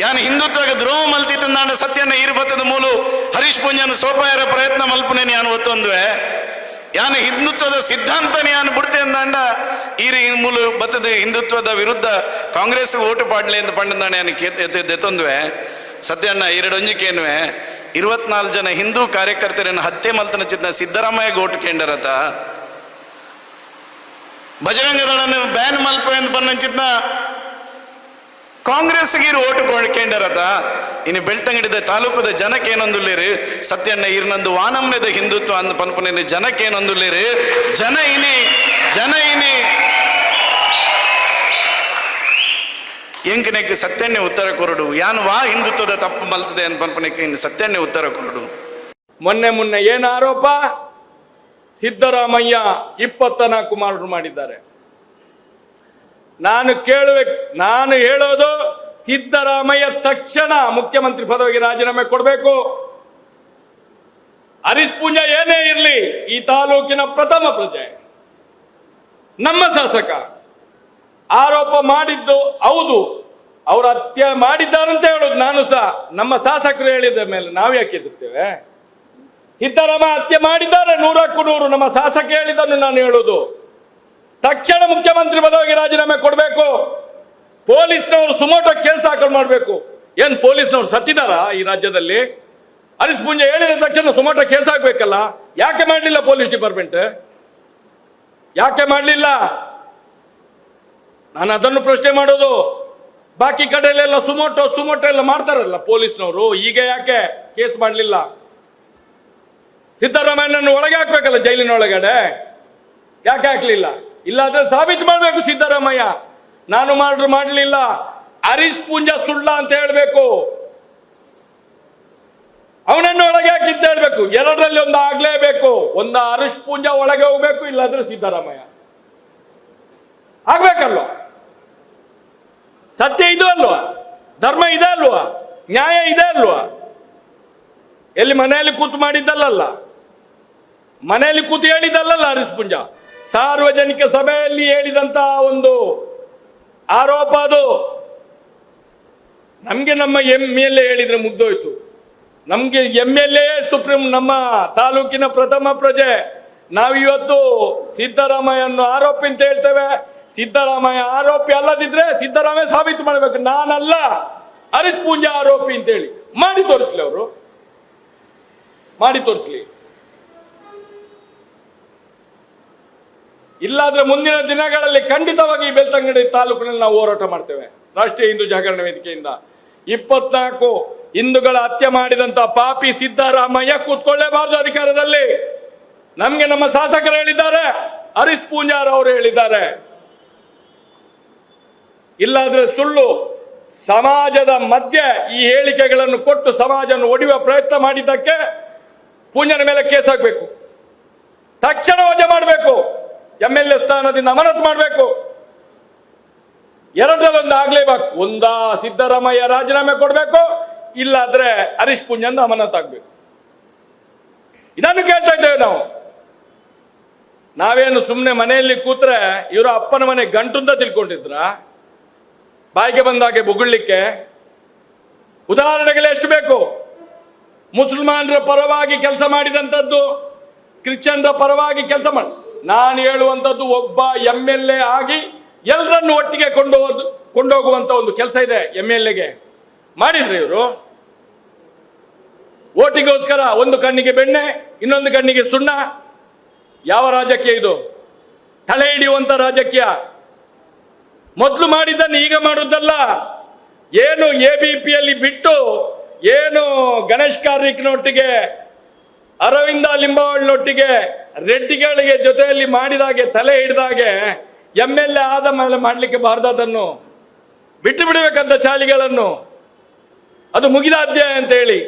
ಯಾನ್ ಹಿಂದುತ್ವಕ್ಕೆ ದ್ರೋಹ ಮಲ್ತಿತ್ತಂದಾಂಡ ಸತ್ಯನ ಈರ್ಬತ್ತದ ಮೂಲು ಹರೀಶ್ ಪುಂಜನ ಸೋಪಾಯರ ಪ್ರಯತ್ನ ಮಲ್ಪುನೇನಿ ಯಾನು ಒತ್ತೊಂದುವೆ ಯಾನು ಹಿಂದುತ್ವದ ಸಿದ್ಧಾಂತನ ಯಾನು ಬಿಡ್ತೆ ಅಂದಾಂಡ ಈರಿ ಮೂಲು ಬತ್ತದ ಹಿಂದುತ್ವದ ವಿರುದ್ಧ ಕಾಂಗ್ರೆಸ್ ಓಟು ಪಾಡ್ಲಿ ಅಂತ ಪಂಡದಾಣ ಯಾನು ದೆತ್ತೊಂದುವೆ ಸತ್ಯಣ್ಣ ಎರಡೊಂಜಿಕೇನುವೆ ಇರುವತ್ನಾಲ್ಕು ಜನ ಹಿಂದೂ ಕಾರ್ಯಕರ್ತರನ್ನು ಹತ್ಯೆ ಮಲ್ತನ ಚಿತ್ನ ಸಿದ್ದರಾಮಯ್ಯ ಓಟು ಕೇಂಡರತ. ಬಜರಂಗದಳನ್ನು ದಳನ ಬ್ಯಾನ್ ಮಲ್ಪ ಎಂದು ಬಂದ ಕಾಂಗ್ರೆಸ್ಗೆ ಇರು, ಓಟು ಕೇಂಡರತ ಇನ್ನು ಬೆಳ್ತಂಗಡಿದ ತಾಲೂಕದ ಜನಕ್ಕೆ ಏನೊಂದುಲ್ಲೇರಿ? ಸತ್ಯಣ್ಣ ಇರ್ನಂದು ವಾನಮ್ಯದ ಹಿಂದುತ್ವ ಅಂದ ಪನ್ಪನ ಜನಕ್ಕೆ ಏನೊಂದುಲ್ಲೇರಿ? ಜನ ಇನಿ ಜನ ಇನಿ. ಎಂಕನೆಗೆ ಸತ್ಯಣ್ಣ ಉತ್ತರ ಕೊರಡು. ಯಾನ್ ವಾ ಹಿಂದುತ್ವದ ತಪ್ಪು ಮಲ್ತದೆ ಅಂತ ಪನ್ಪನಕ್ಕೆ ಇನ್ನು ಸತ್ಯಣ್ಣ ಉತ್ತರ ಕೊರಡು. ಮೊನ್ನೆ ಮೊನ್ನೆ ಏನು ಆರೋಪ? ಸಿದ್ದರಾಮಯ್ಯ ಇಪ್ಪತ್ತ ನಾಲ್ಕು ಮಾಡಿದ್ದಾರೆ. ನಾನು ಕೇಳುವೆ, ನಾನು ಹೇಳೋದು ಸಿದ್ದರಾಮಯ್ಯ ತಕ್ಷಣ ಮುಖ್ಯಮಂತ್ರಿ ಪದವಿಗೆ ರಾಜೀನಾಮೆ ಕೊಡಬೇಕು. ಹರೀಶ್ ಪೂಂಜಾ ಏನೇ ಇರಲಿ, ಈ ತಾಲೂಕಿನ ಪ್ರಥಮ ಪ್ರಜೆ. ನಮ್ಮ ಶಾಸಕ ಆರೋಪ ಮಾಡಿದ್ದು ಹೌದು, ಅವರು ಹತ್ಯೆ ಮಾಡಿದ್ದಾರಂತ ಹೇಳೋದು ನಾನು ಸಹ. ನಮ್ಮ ಶಾಸಕರು ಹೇಳಿದ ಮೇಲೆ ನಾವು ಯಾಕೆ ಎದುರ್ತೇವೆ ಸಿದ್ದರಾಮ ಹತ್ಯೆ ಮಾಡಿದ್ದಾರೆ, ನೂರಕ್ಕೂ ನೂರು ನಮ್ಮ ಶಾಸಕ ಹೇಳಿದ್ದನ್ನು ನಾನು ಹೇಳುವುದು ತಕ್ಷಣ ಮುಖ್ಯಮಂತ್ರಿ ಪದವಿಗೆ ರಾಜೀನಾಮೆ ಕೊಡಬೇಕು. ಪೊಲೀಸ್ನವರು ಸುಮೋಟೋ ಕೇಸ್ ದಾಖಲು ಮಾಡಬೇಕು. ಏನು ಪೊಲೀಸ್ನವರು ಸತ್ತಿದಾರ ಈ ರಾಜ್ಯದಲ್ಲಿ? ಹರೀಶ್ ಪುಂಜೆ ಹೇಳಿದ ತಕ್ಷಣ ಸುಮೋಟೋ ಕೇಸ್ ಹಾಕಬೇಕಲ್ಲ. ಯಾಕೆ ಮಾಡಲಿಲ್ಲ ಪೊಲೀಸ್ ಡಿಪಾರ್ಟ್ಮೆಂಟ್? ಯಾಕೆ ಮಾಡಲಿಲ್ಲ? ನಾನು ಅದನ್ನು ಪ್ರಶ್ನೆ ಮಾಡೋದು. ಬಾಕಿ ಕಡೆಯಲ್ಲೆಲ್ಲ ಸುಮೋಟೋ ಸುಮೋಟೋ ಎಲ್ಲ ಮಾಡ್ತಾರಲ್ಲ ಪೊಲೀಸ್ನವರು. ಈಗ ಯಾಕೆ ಕೇಸ್ ಮಾಡಲಿಲ್ಲ? ಸಿದ್ದರಾಮಯ್ಯನನ್ನು ಒಳಗೆ ಹಾಕ್ಬೇಕಲ್ಲ ಜೈಲಿನ ಒಳಗಡೆ ಯಾಕೆ ಹಾಕ್ಲಿಲ್ಲ? ಇಲ್ಲಾದ್ರೆ ಸಾಬೀತು ಮಾಡಬೇಕು ಸಿದ್ದರಾಮಯ್ಯ. ನಾನು ಮಾಡ್ರು ಮಾಡಲಿಲ್ಲ. ಹರೀಶ್ ಪೂಂಜಾ ಸುಳ್ಳ ಅಂತ ಹೇಳ್ಬೇಕು. ಅವನನ್ನು ಒಳಗೆ ಹಾಕಿದ್ದ ಹೇಳ್ಬೇಕು. ಎರಡರಲ್ಲಿ ಒಂದು ಆಗ್ಲೇಬೇಕು. ಒಂದು ಹರೀಶ್ ಪೂಂಜ ಒಳಗೆ ಹೋಗ್ಬೇಕು, ಇಲ್ಲಾದ್ರೆ ಸಿದ್ದರಾಮಯ್ಯ. ಆಗ್ಬೇಕಲ್ವ? ಸತ್ಯ ಇದು ಅಲ್ವಾ? ಧರ್ಮ ಇದೆ ಅಲ್ವಾ? ನ್ಯಾಯ ಇದೆ ಅಲ್ವಾ? ಎಲ್ಲಿ ಮನೆಯಲ್ಲಿ ಕೂತು ಮಾಡಿದ್ದಲ್ಲ ಮನೆಯಲ್ಲಿ ಕೂತು ಹೇಳಿದ್ದಲ್ಲ ಹರೀಶ್ ಪುಂಜ? ಸಾರ್ವಜನಿಕ ಸಭೆಯಲ್ಲಿ ಹೇಳಿದಂತಹ ಒಂದು ಆರೋಪ ಅದು. ನಮಗೆ ನಮ್ಮ ಎಂ ಎಲ್ ಎ ಹೇಳಿದ್ರೆ ಮುಗ್ದೋಯ್ತು. ನಮಗೆ ಎಂ ಎಲ್ ಎ, ಸುಪ್ರೀಂ, ನಮ್ಮ ತಾಲೂಕಿನ ಪ್ರಥಮ ಪ್ರಜೆ. ನಾವಿವತ್ತು ಸಿದ್ದರಾಮಯ್ಯನ್ನು ಆರೋಪಿ ಅಂತ ಹೇಳ್ತೇವೆ. ಸಿದ್ದರಾಮಯ್ಯ ಆರೋಪಿ ಅಲ್ಲದಿದ್ರೆ ಸಿದ್ದರಾಮಯ್ಯ ಸಾಬೀತು ಮಾಡಬೇಕು. ನಾನಲ್ಲ, ಹರೀಶ್ ಪೂಂಜಾ ಆರೋಪಿ ಅಂತೇಳಿ. ಮಾಡಿ ತೋರಿಸ್ಲಿ ಅವರು. ಮಾಡಿ ತೋರಿಸ್ಲಿ. ಇಲ್ಲಾದ್ರೆ ಮುಂದಿನ ದಿನಗಳಲ್ಲಿ ಖಂಡಿತವಾಗಿ ಬೆಳ್ತಂಗಡಿ ತಾಲೂಕಿನಲ್ಲಿ ನಾವು ಹೋರಾಟ ಮಾಡ್ತೇವೆ. ರಾಷ್ಟ್ರೀಯ ಹಿಂದೂ ಜಾಗರಣ ವೇದಿಕೆಯಿಂದ. ಇಪ್ಪತ್ನಾಲ್ಕು ಹಿಂದೂಗಳ ಹತ್ಯೆ ಮಾಡಿದಂತ ಪಾಪಿ ಸಿದ್ದರಾಮಯ್ಯ ಕೂತ್ಕೊಳ್ಳೇಬಾರದು ಅಧಿಕಾರದಲ್ಲಿ. ನಮ್ಗೆ ನಮ್ಮ ಶಾಸಕರು ಹೇಳಿದ್ದಾರೆ, ಹರೀಶ್ ಪೂಂಜಾರ್ ಅವರು ಹೇಳಿದ್ದಾರೆ. ಇಲ್ಲಾದ್ರೆ ಸುಳ್ಳು, ಸಮಾಜದ ಮಧ್ಯೆ ಈ ಹೇಳಿಕೆಗಳನ್ನು ಕೊಟ್ಟು ಸಮಾಜವನ್ನು ಒಡೆಯುವ ಪ್ರಯತ್ನ ಮಾಡಿದ್ದಕ್ಕೆ ಪೂಂಜನ ಮೇಲೆ ಕೇಸ್ ಹಾಕಬೇಕು. ತಕ್ಷಣ ವಜೆ ಮಾಡಬೇಕು. ಎಂ ಎಲ್ ಎ ಸ್ಥಾನದಿಂದ ಅಮಾನತ್ ಮಾಡಬೇಕು. ಎರಡರಲ್ಲೊಂದು ಆಗ್ಲೇಬೇಕು. ಒಂದಾ ಸಿದ್ದರಾಮಯ್ಯ ರಾಜೀನಾಮೆ ಕೊಡಬೇಕು, ಇಲ್ಲಾದ್ರೆ ಹರೀಶ್ ಪುಂಜನ್ ಅಮಾನತ್ ಆಗ್ಬೇಕು. ಇದನ್ನು ಕೇಳ್ತಾ ಇದ್ದೇವೆ ನಾವು. ನಾವೇನು ಸುಮ್ಮನೆ ಮನೆಯಲ್ಲಿ ಕೂತ್ರೆ ಇವರು ಅಪ್ಪನ ಮನೆ ಗಂಟು ಅಂತ ತಿಳ್ಕೊಂಡಿದ್ರ? ಬಾಯಿಗೆ ಬಂದಾಗೆ ಬೊಗಳ್ಲಿಕ್ಕೆ? ಉದಾಹರಣೆಗಳು ಎಷ್ಟು ಬೇಕು? ಮುಸಲ್ಮಾನರ ಪರವಾಗಿ ಕೆಲಸ ಮಾಡಿದಂಥದ್ದು ಕ್ರಿಶ್ಚಿಯನ್ರ ಪರವಾಗಿ ಕೆಲಸ ಮಾಡಿ ನಾನು ಹೇಳುವಂಥದ್ದು ಒಬ್ಬ ಎಂ ಎಲ್ ಎ ಆಗಿ ಎಲ್ಲರನ್ನು ಒಟ್ಟಿಗೆ ಕೊಂಡು ಕೊಂಡೋಗುವಂತ ಒಂದು ಕೆಲಸ ಇದೆ ಎಂ ಎಲ್ ಎಗೆ ಮಾಡಿದ್ರಿ ಇವರು? ಓಟಿಗೋಸ್ಕರ ಒಂದು ಕಣ್ಣಿಗೆ ಬೆಣ್ಣೆ, ಇನ್ನೊಂದು ಕಣ್ಣಿಗೆ ಸುಣ್ಣ. ಯಾವ ರಾಜಕೀಯ ಇದು? ತಲೆ ಹಿಡಿಯುವಂತ ರಾಜಕೀಯ. ಮೊದಲು ಮಾಡಿದ್ದನ್ನು ಈಗ ಮಾಡುದಲ್ಲ. ಏನು ಎ ಬಿ ಪಿಯಲ್ಲಿ ಬಿಟ್ಟು ಏನು ಗಣೇಶ್ ಕಾರ್ಣಿಕ್ನೊಟ್ಟಿಗೆ ಅರವಿಂದ ಲಿಂಬಾವಳಿನೊಟ್ಟಿಗೆ ರೆಡ್ಡಿಗಳಿಗೆ ಜೊತೆಯಲ್ಲಿ ಮಾಡಿದಾಗೆ, ತಲೆ ಹಿಡಿದಾಗೆ ಎಂ ಎಲ್ ಎ ಆದ ಮೇಲೆ ಮಾಡಲಿಕ್ಕೆ ಬಾರ್ದದನ್ನು ಬಿಟ್ಟು ಬಿಡಬೇಕಂತ ಚಾಳಿಗಳನ್ನು. ಅದು ಮುಗಿದ ಅಧ್ಯಾಯ ಅಂತ ಹೇಳಿ